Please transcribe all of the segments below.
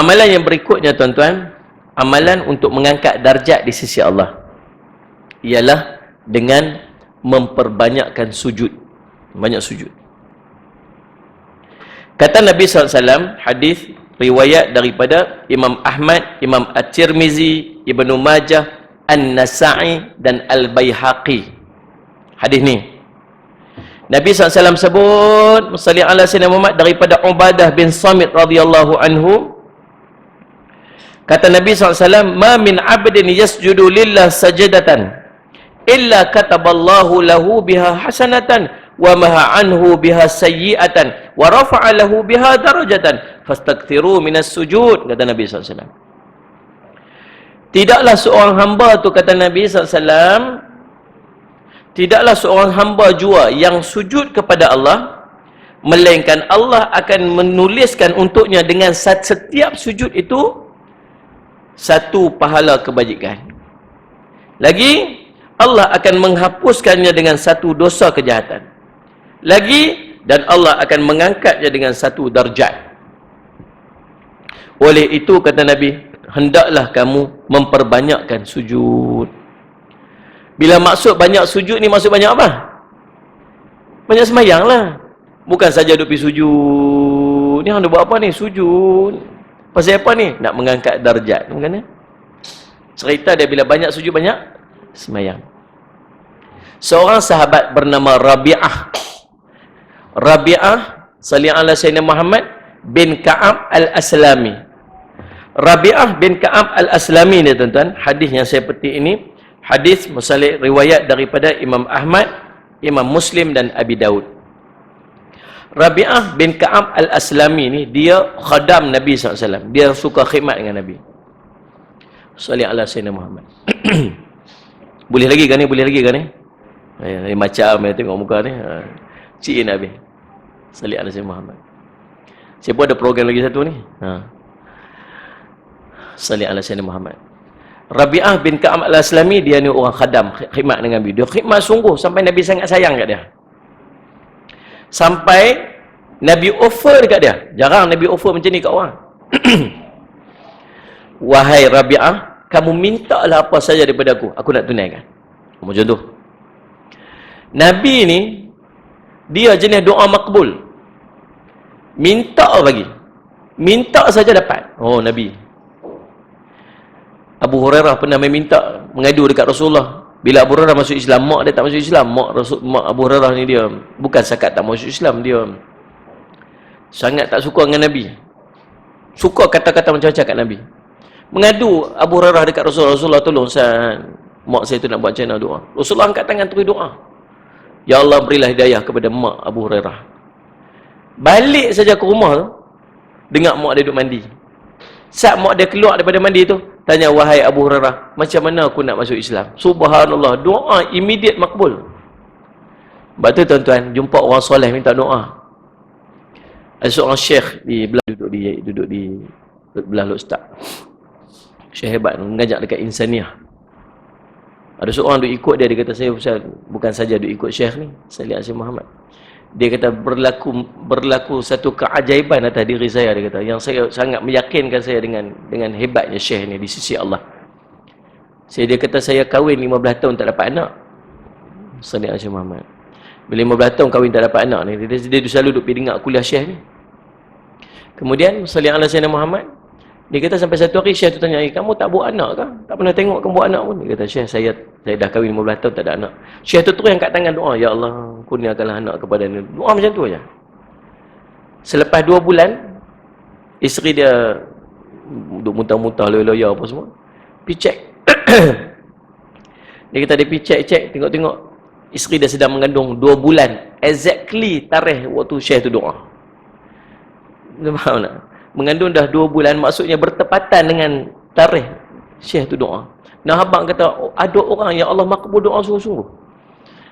Amalan yang berikutnya tuan-tuan, amalan untuk mengangkat darjat di sisi Allah. Ialah dengan memperbanyakkan sujud. Banyak sujud. Kata Nabi SAW, hadis riwayat daripada Imam Ahmad, Imam At-Tirmizi, Ibnu Majah, An-Nasa'i dan Al-Bayhaqi. Hadis ni. Nabi SAW sebut, Salih ala Sayyidina Muhammad daripada Ubadah bin Samit radhiyallahu anhu, Kata Nabi SAW, Ma min abdin yasjudu lillah sajadatan, illa kataballahu lahu biha hasanatan, wa maha anhu biha sayyi'atan, wa rafa'a lahu biha darajatan, fastaktiru minas sujud, kata Nabi SAW. Tidaklah seorang hamba tu, kata Nabi SAW, tidaklah seorang hamba jua yang sujud kepada Allah, melainkan Allah akan menuliskan untuknya dengan setiap sujud itu, satu pahala kebajikan. Lagi, Allah akan menghapuskannya dengan satu dosa kejahatan. Lagi, dan Allah akan mengangkatnya dengan satu darjat. Oleh itu, kata Nabi, hendaklah kamu memperbanyakkan sujud. Bila maksud banyak sujud ni, maksud banyak apa? Banyak semayang lah. Bukan saja duduk pergi sujud. Ni anda buat apa ni? Sujud. Pasal apa ni? Nak mengangkat darjat. Ya? Cerita dia bila banyak sujud banyak semayang. Seorang sahabat bernama Rabi'ah. Rabi'ah salih ala Sayyidina Muhammad bin Ka'ab al-Aslami. Rabi'ah bin Ka'ab al-Aslami ni tuan-tuan. Hadis yang saya petik ini. Hadis musalih riwayat daripada Imam Ahmad, Imam Muslim dan Abi Daud. Rabi'ah bin Ka'ab al-Aslami ni dia khadam Nabi SAW. Dia suka khidmat dengan Nabi. Salih ala Sayyidina Muhammad. Boleh lagi kan ni? Boleh lagi kan ni? Eh, macam ya, tengok muka ni. Ha. Cik Nabi. Salih ala Sayyidina Muhammad. Siapa ada program lagi satu ni? Ha. Salih ala Sayyidina Muhammad. Rabi'ah bin Ka'ab al-Aslami dia ni orang khadam khidmat dengan Nabi. Dia khidmat sungguh sampai Nabi sangat sayang kat dia sampai Nabi offer dekat dia. Jarang Nabi offer macam ni kat orang. Wahai Rabi'ah kamu minta lah apa saja daripada aku. Aku nak tunaikan. Macam tu. Nabi ni dia jenis doa makbul. Minta bagi? Minta saja dapat. Oh Nabi. Abu Hurairah pernah meminta mengadu dekat Rasulullah bila Abu Hurairah masuk Islam, mak dia tak masuk Islam. Mak Rasul mak Abu Hurairah ni dia bukan sakat tak masuk Islam dia. Sangat tak suka dengan Nabi. Suka kata-kata macam-macam kat Nabi. Mengadu Abu Hurairah dekat Rasulullah, Rasulullah tolong saya mak saya tu nak buat channel doa. Rasulullah angkat tangan terus doa. Ya Allah berilah hidayah kepada mak Abu Hurairah. Balik saja ke rumah tu, dengar mak dia duduk mandi. Saat mak dia keluar daripada mandi tu, Tanya wahai Abu Hurairah, macam mana aku nak masuk Islam? Subhanallah, doa immediate makbul. Tu tuan-tuan, jumpa orang soleh minta doa. Ada seorang syekh di belah duduk di duduk di belah Luk Ustaz. Syekh hebat mengajak dekat insaniah. Ada seorang duk ikut dia dia kata saya bukan saja duk ikut syekh ni, saya lihat Syekh Muhammad dia kata berlaku berlaku satu keajaiban atas diri saya dia kata yang saya sangat meyakinkan saya dengan dengan hebatnya syekh ni di sisi Allah. Saya dia kata saya kahwin 15 tahun tak dapat anak. Sallallahu alaihi Muhammad. Bila 15 tahun kahwin tak dapat anak ni dia, dia, dia selalu duduk pergi dengar kuliah syekh ni. Kemudian sallallahu alaihi Muhammad dia kata sampai satu hari Syekh tu tanya, eh, kamu tak buat anak ke? Tak pernah tengok kamu buat anak pun. Dia kata, Syekh saya saya dah kahwin 15 tahun tak ada anak. Syekh tu terus angkat tangan doa, Ya Allah, kurniakanlah anak kepada ni. Doa macam tu aja. Selepas dua bulan, isteri dia duduk muntah-muntah, loya-loya apa semua. Pergi cek. dia kata dia pergi cek-cek, tengok-tengok. Isteri dia sedang mengandung dua bulan. Exactly tarikh waktu Syekh tu doa. Dia tak? mengandung dah dua bulan maksudnya bertepatan dengan tarikh syekh tu doa nah abang kata oh, ada orang yang Allah makbul doa sungguh-sungguh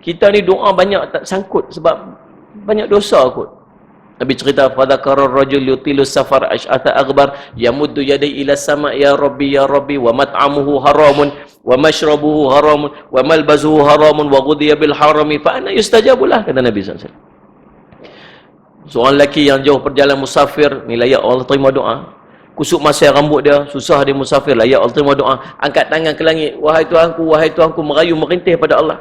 kita ni doa banyak tak sangkut sebab banyak dosa kot Nabi cerita pada karar rajul yutilu safar ash'ata aghbar yamuddu yadai ila sama ya rabbi ya rabbi wa mat'amuhu haramun wa mashrabuhu haramun wa malbazuhu haramun wa ghudhiya bil harami fa ana yustajabulah kata Nabi wasallam Seorang lelaki yang jauh perjalanan musafir, ni layak Allah terima doa. kusuk masa rambut dia, susah dia musafir, layak Allah terima doa. Angkat tangan ke langit, wahai Tuhanku, wahai Tuhanku, merayu merintih pada Allah.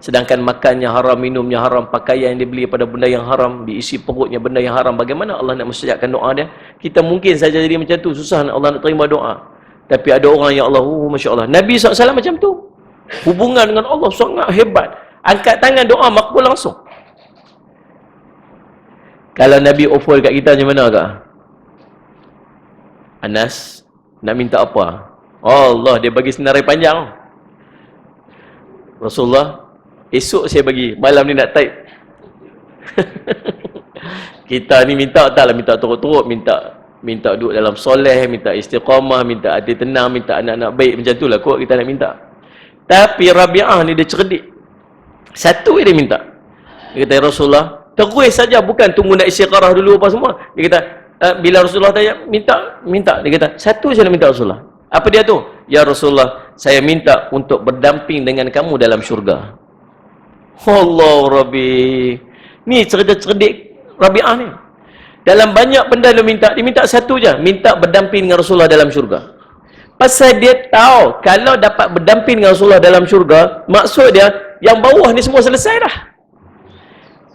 Sedangkan makannya haram, minumnya haram, pakaian yang dibeli pada benda yang haram, diisi perutnya benda yang haram. Bagaimana Allah nak mesejahkan doa dia? Kita mungkin saja jadi macam tu, susah nak Allah nak terima doa. Tapi ada orang yang Allah, oh, Masya Allah. Nabi SAW macam tu. Hubungan dengan Allah sangat hebat. Angkat tangan doa makbul langsung. Kalau Nabi offer kat kita macam mana kak? Anas, nak minta apa? Allah, dia bagi senarai panjang. Rasulullah, Esok saya bagi, malam ni nak type. kita ni minta taklah minta turut-turut, minta minta duduk dalam soleh, minta istiqamah, minta hati tenang, minta anak-anak baik macam tu lah kot kita nak minta. Tapi Rabi'ah ni dia cerdik. Satu dia minta. Dia kata, ya Rasulullah, terus saja bukan tunggu nak istiqarah dulu apa semua. Dia kata, uh, bila Rasulullah tanya, minta, minta. Dia kata, satu saya nak minta Rasulullah. Apa dia tu? Ya Rasulullah, saya minta untuk berdamping dengan kamu dalam syurga. Allah Rabbi. Ni cerdik-cerdik Rabi'ah ni. Dalam banyak benda dia minta, dia minta satu je. Minta berdamping dengan Rasulullah dalam syurga. Pasal dia tahu, kalau dapat berdamping dengan Rasulullah dalam syurga, maksud dia, yang bawah ni semua selesai dah.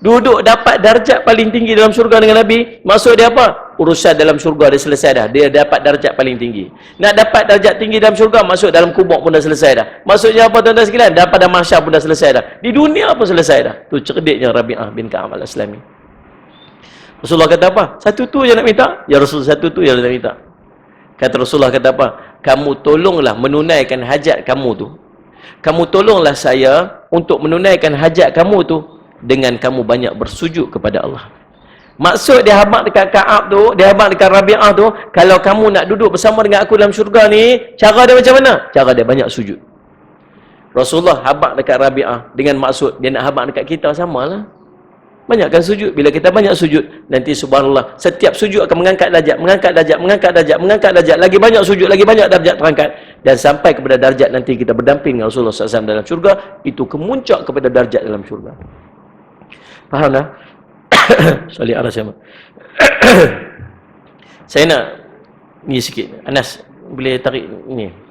Duduk dapat darjat paling tinggi dalam syurga dengan Nabi, maksud dia apa? Urusan dalam syurga dia selesai dah. Dia dapat darjat paling tinggi. Nak dapat darjat tinggi dalam syurga, masuk dalam kubur pun dah selesai dah. Maksudnya apa tuan-tuan sekalian? Dapat dalam mahsyar pun dah selesai dah. Di dunia pun selesai dah. Tu cerdiknya Rabi'ah bin Ka'am al-Islami. Rasulullah kata apa? Satu tu je nak minta. Ya Rasul satu tu je nak minta. Kata Rasulullah kata apa? Kamu tolonglah menunaikan hajat kamu tu. Kamu tolonglah saya untuk menunaikan hajat kamu tu dengan kamu banyak bersujud kepada Allah. Maksud dia habaq dekat Ka'ab tu, dia habaq dekat Rabi'ah tu, kalau kamu nak duduk bersama dengan aku dalam syurga ni, cara dia macam mana? Cara dia banyak sujud. Rasulullah habaq dekat Rabi'ah dengan maksud dia nak habaq dekat kita samalah. Banyakkan sujud. Bila kita banyak sujud, nanti subhanallah, setiap sujud akan mengangkat darjat, mengangkat darjat, mengangkat darjat, mengangkat darjat, lagi banyak sujud, lagi banyak darjat terangkat. Dan sampai kepada darjat nanti kita berdamping dengan Rasulullah SAW dalam syurga, itu kemuncak kepada darjat dalam syurga. Faham tak? Soali arah saya. saya nak ni sikit. Anas, boleh tarik ni.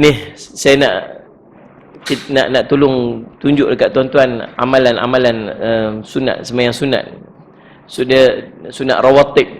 Ni saya nak nak nak tolong tunjuk dekat tuan-tuan amalan-amalan uh, sunat sembahyang sunat. Sudah sunat rawatib.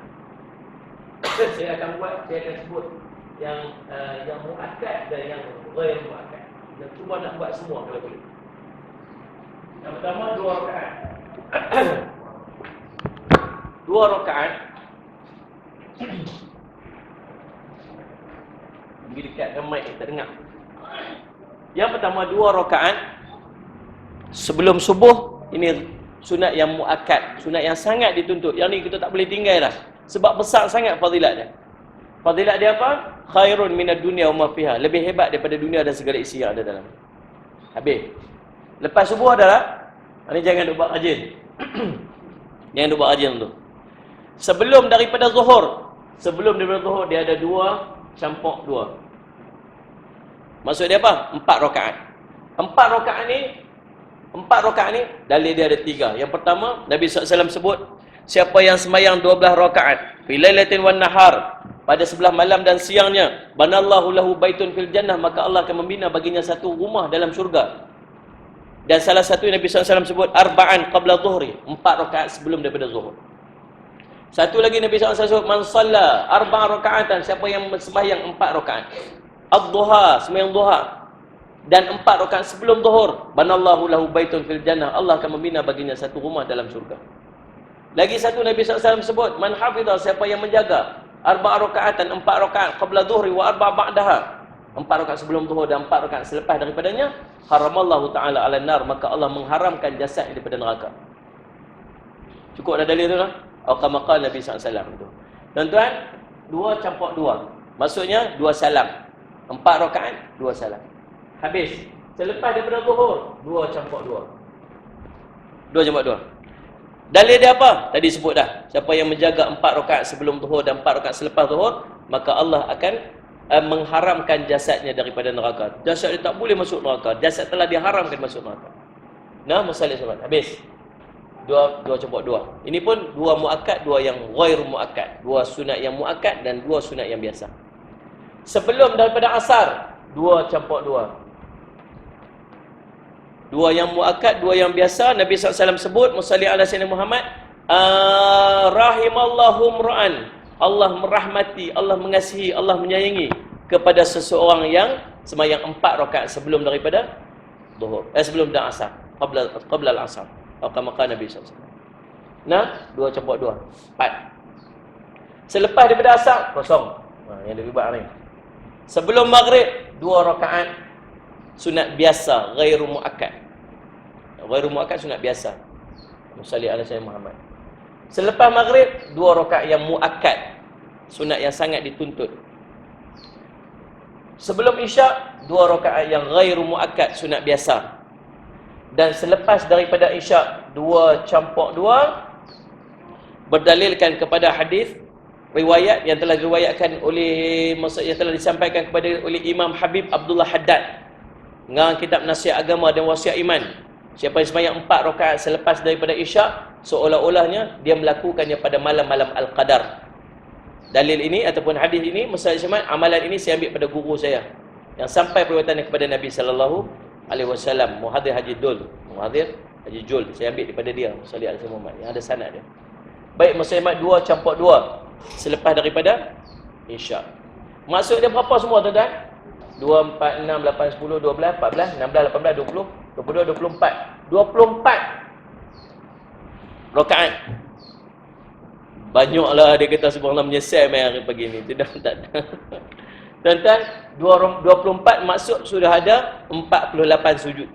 Saya akan buat, saya akan sebut Yang uh, yang mu'akad dan yang ghair mu'akad Dan cuba nak buat semua kalau boleh. Yang pertama, dua rakaat. Dua rakaat. Pergi dekat dengan mic, tak dengar yang pertama dua rakaat sebelum subuh. Ini sunat yang muakkad, sunat yang sangat dituntut. Yang ni kita tak boleh tinggal dah. Sebab besar sangat fadilat dia. Fadilat dia apa? Khairun minad dunya wa ma fiha. Lebih hebat daripada dunia dan segala isi yang ada dalam. Habis. Lepas subuh adalah ini jangan duk buat rajin. jangan duk buat rajin tu. Sebelum daripada zuhur, sebelum daripada zuhur dia ada dua campur dua. Maksud dia apa? Empat rakaat. Empat rakaat ni, empat rakaat ni, dalil dia ada tiga. Yang pertama, Nabi SAW sebut, siapa yang semayang dua belah rakaat, filailatin wan nahar, pada sebelah malam dan siangnya, banallahu lahu baitun fil jannah, maka Allah akan membina baginya satu rumah dalam syurga. Dan salah satu Nabi SAW sebut, arba'an qabla zuhri, empat rakaat sebelum daripada zuhur. Satu lagi Nabi SAW sebut, man salla arba'a rakaatan, siapa yang sembahyang empat rakaat. Ad-duha, sembahyang duha. Dan empat rakaat sebelum zuhur, banallahu lahu baitun fil jannah. Allah akan membina baginya satu rumah dalam syurga. Lagi satu Nabi SAW sebut, man hafidha siapa yang menjaga arba'a rakaatan, empat rakaat qabla zuhri wa arba'a ba'daha. empat rakaat sebelum zuhur dan empat rakaat selepas daripadanya, haramallahu taala ala nar, maka Allah mengharamkan jasad daripada neraka. Cukup dah dalil tu lah. Al-Qamaqah Nabi SAW tu. Tuan-tuan, dua campur dua. Maksudnya, dua salam. Empat rakaat, dua salam. Habis. Selepas daripada zuhur, dua campur dua. Dua campur dua. Dalil dia apa? Tadi sebut dah. Siapa yang menjaga empat rakaat sebelum zuhur dan empat rakaat selepas zuhur, maka Allah akan uh, mengharamkan jasadnya daripada neraka. Jasad dia tak boleh masuk neraka. Jasad telah diharamkan masuk neraka. Nah, masalah sahabat. Habis. Dua dua campur dua. Ini pun dua muakkad, dua yang ghair muakkad. Dua sunat yang muakkad dan dua sunat yang biasa. Sebelum daripada asar, dua campur dua. Dua yang muakkad, dua yang biasa. Nabi SAW sebut, Musalli ala Sayyidina Muhammad, uh, Rahimallahu mra'an. Allah merahmati, Allah mengasihi, Allah menyayangi kepada seseorang yang semayang empat rakaat sebelum daripada zuhur. Eh, sebelum dan asar. Qabla, qabla al-asar. Atau makan Nabi SAW. Nah, dua campur dua. Empat. Selepas daripada asar, kosong. Ha, yang lebih baik ni. Sebelum maghrib, dua rakaat sunat biasa, ghairu muakkad. Ghairu muakkad sunat biasa. Musalli ala sayyidina Muhammad. Selepas maghrib, dua rakaat yang muakkad. Sunat yang sangat dituntut. Sebelum isyak, dua rakaat yang ghairu muakkad, sunat biasa. Dan selepas daripada isyak, dua campur dua berdalilkan kepada hadis riwayat yang telah diriwayatkan oleh yang telah disampaikan kepada oleh Imam Habib Abdullah Haddad dengan kitab nasihat agama dan wasiat iman siapa yang sembahyang empat rakaat selepas daripada isyak seolah-olahnya dia melakukannya pada malam-malam al-qadar. Dalil ini ataupun hadis ini masalah iman amalan ini saya ambil pada guru saya yang sampai perbuatan kepada Nabi sallallahu alaihi wasallam muhadir haji dul. Muhadir haji jul saya ambil daripada dia sallallahu alaihi wasallam yang ada sanad dia. Baik muslimat dua campur dua selepas daripada isyak. Maksud dia berapa semua tuan-tuan? 2, 4, 6, 8, 10, 12, 14, 16, 18, 20, 22, 24. 24 rakaat. Banyaklah dia kata subhanallah menyesal mai hari pagi ni. Tidak tak. Tuan-tuan, 24 maksud sudah ada 48 sujud.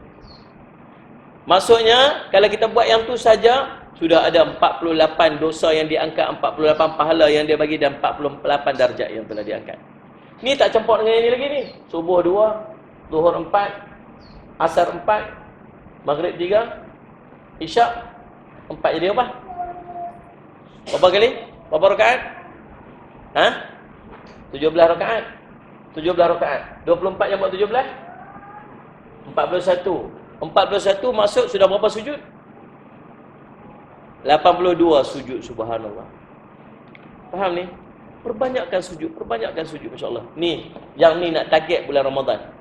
Maksudnya kalau kita buat yang tu saja sudah ada 48 dosa yang diangkat, 48 pahala yang dia bagi dan 48 darjat yang telah diangkat. Ni tak campur dengan ini lagi ni. Subuh dua, zuhur empat, asar empat, maghrib tiga, isyak empat jadi apa? Berapa kali? Berapa rakaat? Ha? Tujuh belas rakaat. Tujuh belas rakaat. Dua puluh empat yang buat tujuh belas? Empat puluh satu. Empat puluh satu masuk sudah berapa sujud? Lapan puluh dua sujud subhanallah. Faham ni? Perbanyakkan sujud, perbanyakkan sujud insya-Allah. Ni yang ni nak target bulan Ramadan.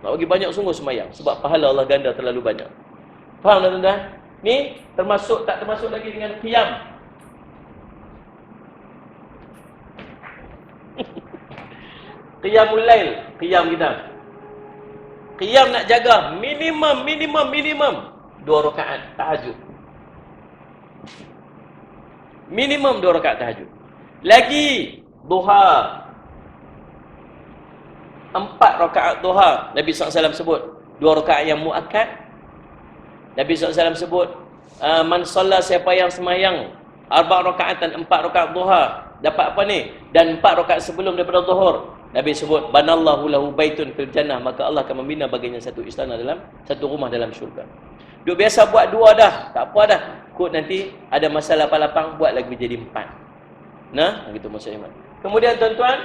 Nak bagi banyak sungguh semayang sebab pahala Allah ganda terlalu banyak. Faham tak tuan-tuan? Ni termasuk tak termasuk lagi dengan qiyam. Qiyamul lail, qiyam kita. Qiyam nak jaga minimum minimum minimum dua rakaat tahajud. Minimum dua rakaat tahajud. Lagi duha. Empat rakaat duha. Nabi SAW sebut. Dua rakaat yang muakkad. Nabi SAW sebut. Uh, man salla siapa yang semayang. Arba rakaat dan empat rakaat duha. Dapat apa ni? Dan empat rakaat sebelum daripada zuhur. Nabi sebut. Banallahu lahu baitun fil jannah. Maka Allah akan membina baginya satu istana dalam. Satu rumah dalam syurga. Duk biasa buat dua dah. Tak apa dah. Kut nanti ada masalah lapang buat lagi jadi empat. Nah, begitu Iman. Kemudian tuan-tuan,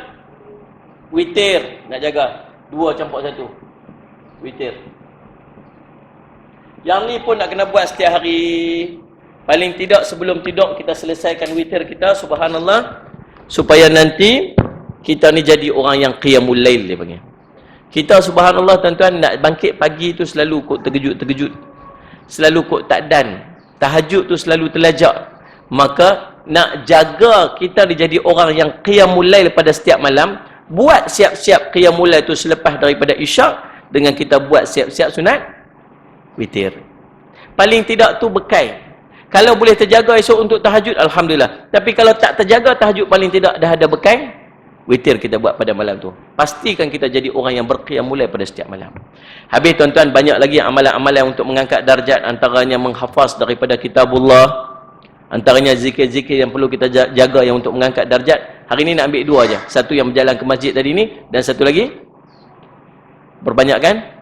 witir nak jaga. Dua campur satu. Witir. Yang ni pun nak kena buat setiap hari. Paling tidak sebelum tidur kita selesaikan witir kita, subhanallah. Supaya nanti kita ni jadi orang yang qiyamul lail dia panggil. Kita subhanallah tuan-tuan nak bangkit pagi tu selalu kok terkejut-terkejut. Selalu kok tak dan. Tahajud tu selalu terlajak. Maka nak jaga kita ni jadi orang yang qiyamul lail pada setiap malam, buat siap-siap qiyamulail itu selepas daripada isyak dengan kita buat siap-siap sunat witir. Paling tidak tu bekai. Kalau boleh terjaga esok untuk tahajud alhamdulillah. Tapi kalau tak terjaga tahajud paling tidak dah ada bekai witir kita buat pada malam tu. Pastikan kita jadi orang yang berqiyamulail pada setiap malam. Habis tuan-tuan banyak lagi amalan-amalan untuk mengangkat darjat antaranya menghafaz daripada kitabullah antaranya zikir-zikir yang perlu kita jaga yang untuk mengangkat darjat Hari ini nak ambil dua aja. Satu yang berjalan ke masjid tadi ni dan satu lagi berbanyakkan